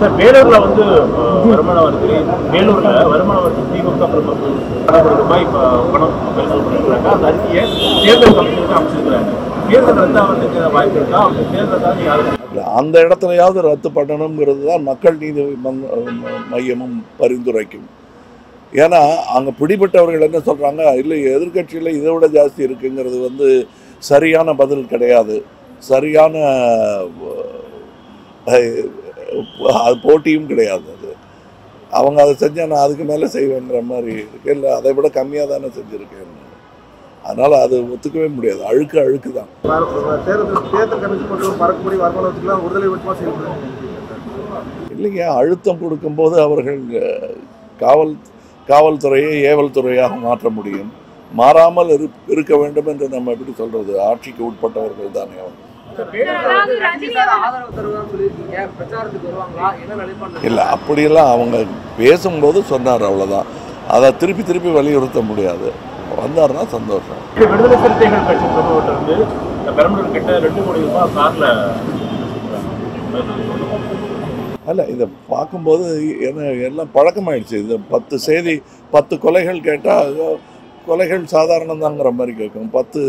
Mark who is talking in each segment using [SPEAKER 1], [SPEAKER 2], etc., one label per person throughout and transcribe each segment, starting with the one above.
[SPEAKER 1] Sir வேலூர்ல வந்து வருமான வரித்துறை வேலூர்ல வருமான வரித்துறை திமுக பிரமுகர்கள் பணம் ரூபாய் பணம் பரிசோதனை பண்ணிருக்காங்க அந்த அறிக்கையை தேர்தல் கமிஷனுக்கு அமைச்சிருக்கிறாங்க தேர்தல் ரத்து ஆகிறதுக்கு வாய்ப்பு இருக்கா? அவங்க தேர்தல் தான் யாரும்
[SPEAKER 2] அந்த இடத்துலயாவது ரத்து பண்ணணுங்கிறது தான் மக்கள் நீதி மையமும் பரிந்துரைக்கும். ஏன்னா அங்கே பிடிபட்டவர்கள் என்ன சொல்கிறாங்க இல்லை எதிர்கட்சியில் இதை விட ஜாஸ்தி இருக்குங்கிறது வந்து சரியான பதில் கிடையாது. சரியான அது போட்டியும் கிடையாது அது. அவங்க அதை செஞ்சால் நான் அதுக்கு மேலே செய்வேங்கிற மாதிரி இருக்கு. இல்லை அதை விட கம்மியாக தானே செஞ்சுருக்கேன் அதனால் அது ஒத்துக்கவே முடியாது. அழுக்கு அழுக்கு தான்.
[SPEAKER 3] தேர்தல்
[SPEAKER 2] இல்லைங்க அழுத்தம் கொடுக்கும்போது அவர்கள் காவல் காவல்துறையை ஏவல்துறையாக மாற்ற முடியும். மாறாமல் இரு இருக்க வேண்டும் என்று நம்ம எப்படி சொல்கிறது ஆட்சிக்கு உட்பட்டவர்கள் தானே அவங்க. இல்லை அப்படியெல்லாம் அவங்க பேசும்போது சொன்னார் அவ்வளோதான் அதை திருப்பி திருப்பி வலியுறுத்த முடியாது. வந்தாருன்னா சந்தோஷம்.
[SPEAKER 1] விடுதலை சிறுத்தைகள் கட்சி வந்து பெரம்பலூர் கிட்ட ரெண்டு கோடி ரூபாய் கார்ல
[SPEAKER 2] அல்ல இதை பார்க்கும்போது என்ன எல்லாம் பழக்கமாயிடுச்சு. இது பத்து செய்தி பத்து கொலைகள் கேட்டால் கொலைகள் சாதாரணம் தாங்கிற மாதிரி கேட்கும். பத்து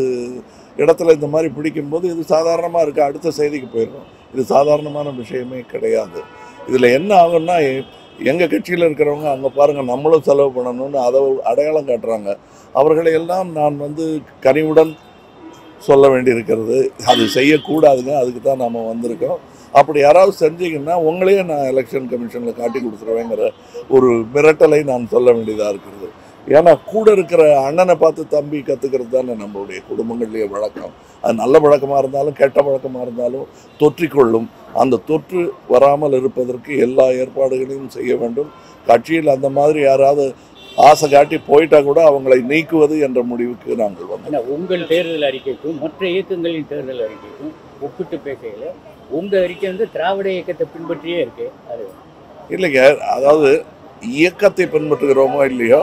[SPEAKER 2] இடத்துல இந்த மாதிரி பிடிக்கும்போது இது சாதாரணமாக இருக்குது அடுத்த செய்திக்கு போயிடும் இது சாதாரணமான விஷயமே கிடையாது. இதில் என்ன ஆகும்னா எங்கள் கட்சியில் இருக்கிறவங்க அங்கே பாருங்கள் நம்மளும் செலவு பண்ணணும்னு அதை அடையாளம் காட்டுறாங்க. அவர்களை எல்லாம் நான் வந்து கனிவுடன் சொல்ல வேண்டியிருக்கிறது. அது செய்யக்கூடாதுங்க. அதுக்கு தான் நாம் வந்திருக்கோம். அப்படி யாராவது செஞ்சீங்கன்னா உங்களையே நான் எலெக்ஷன் கமிஷனில் காட்டி கொடுத்துருவேங்கிற ஒரு மிரட்டலை நான் சொல்ல வேண்டியதாக இருக்கிறது ஏன்னா கூட இருக்கிற அண்ணனை பார்த்து தம்பி கற்றுக்கிறது தானே நம்மளுடைய குடும்பங்கள்லேயே வழக்கம். அது நல்ல பழக்கமாக இருந்தாலும் கெட்ட பழக்கமாக இருந்தாலும் தொற்றிக்கொள்ளும். அந்த தொற்று வராமல் இருப்பதற்கு எல்லா ஏற்பாடுகளையும் செய்ய வேண்டும். கட்சியில் அந்த மாதிரி யாராவது ஆசை காட்டி போயிட்டா கூட அவங்களை நீக்குவது என்ற முடிவுக்கு நாங்கள் வந்தோம்.
[SPEAKER 4] உங்கள் தேர்தல் அறிக்கைக்கும் மற்ற இயக்கங்களின் தேர்தல் அறிக்கைக்கும் ஒப்பிட்டு பேசையில் உங்க அறிக்கை வந்து திராவிட இயக்கத்தை பின்பற்றியே இருக்கு. அது
[SPEAKER 2] இல்லைங்க அதாவது இயக்கத்தை பின்பற்றுகிறோமோ இல்லையோ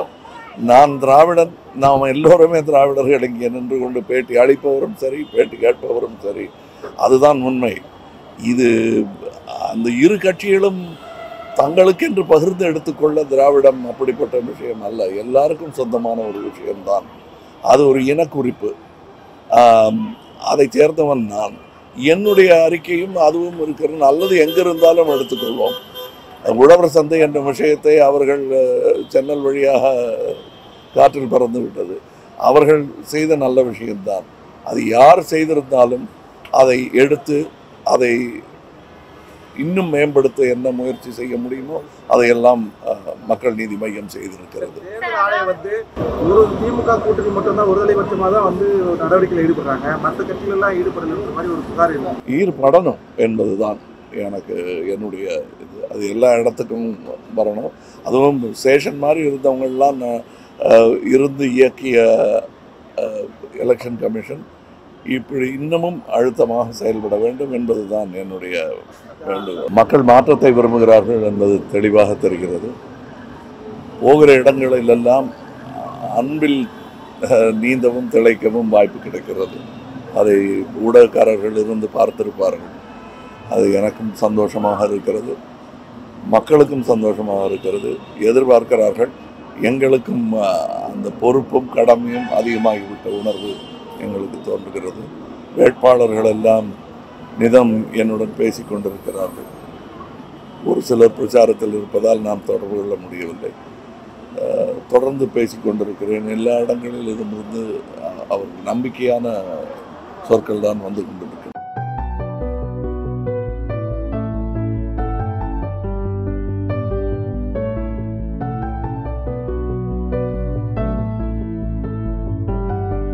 [SPEAKER 2] நான் திராவிடன் நாம் எல்லோருமே திராவிடர்கள். இங்கே நின்று கொண்டு பேட்டி அளிப்பவரும் சரி பேட்டி கேட்பவரும் சரி. அதுதான் உண்மை. இது அந்த இரு கட்சிகளும் தங்களுக்கென்று பகிர்ந்து எடுத்துக்கொள்ள திராவிடம் அப்படிப்பட்ட விஷயம் அல்ல. எல்லாருக்கும் சொந்தமான ஒரு விஷயம்தான். அது ஒரு இனக்குறிப்பு. அதை சேர்ந்தவன் நான். என்னுடைய அறிக்கையும் அதுவும் இருக்கிறது. நல்லது எங்கிருந்தாலும் எடுத்துக்கொள்வோம் உழவர் சந்தை என்ற விஷயத்தை அவர்கள் சென்னல் வழியாக காற்றில் பறந்து விட்டது. அவர்கள் செய்த நல்ல விஷயம்தான். அது யார் செய்திருந்தாலும் அதை எடுத்து அதை இன்னும் மேம்படுத்த என்ன முயற்சி செய்ய முடியுமோ அதையெல்லாம் மக்கள் நீதி மையம் செய்திருக்கிறது.
[SPEAKER 3] வந்து ஒரு திமுக கூட்டணி மட்டும்தான் ஒருதலை பட்சமாக தான் வந்து நடவடிக்கையில் ஈடுபடுறாங்க. மற்ற கட்சிகள் எல்லாம் ஈடுபடலைன்ற மாதிரி ஒரு புகார்
[SPEAKER 2] ஈடுபடணும் என்பதுதான். எனக்கு என்னுடைய இது அது எல்லா இடத்துக்கும் வரணும். அதுவும் ஸ்டேஷன் மாதிரி இருந்தவங்கள்லாம் இருந்து இயக்கிய எலெக்ஷன் கமிஷன் இப்படி இன்னமும் அழுத்தமாக செயல்பட வேண்டும் என்பதுதான் என்னுடைய வேண்டுகோள். மக்கள் மாற்றத்தை விரும்புகிறார்கள் என்பது தெளிவாக தெரிகிறது. போகிற இடங்களிலெல்லாம் அன்பில் நீந்தவும் திளைக்கவும் வாய்ப்பு கிடைக்கிறது. அதை ஊடகக்காரர்கள் இருந்து பார்த்திருப்பார்கள். அது எனக்கும் சந்தோஷமாக இருக்கிறது. மக்களுக்கும் சந்தோஷமாக இருக்கிறது. எதிர்பார்க்கிறார்கள். எங்களுக்கும் அந்த பொறுப்பும் கடமையும் அதிகமாகிவிட்ட உணர்வு எங்களுக்கு தோன்றுகிறது. வேட்பாளர்கள் எல்லாம் நிதம் என்னுடன் பேசிக் கொண்டிருக்கிறார்கள். ஒரு சிலர் பிரச்சாரத்தில் இருப்பதால் நாம் தொடர்பு கொள்ள முடியவில்லை. தொடர்ந்து பேசி கொண்டிருக்கிறேன். எல்லா இடங்களிலும் இருந்து அஹ், அவர் நம்பிக்கையான சொற்கள் தான் வந்து கொண்டிருக்கிறது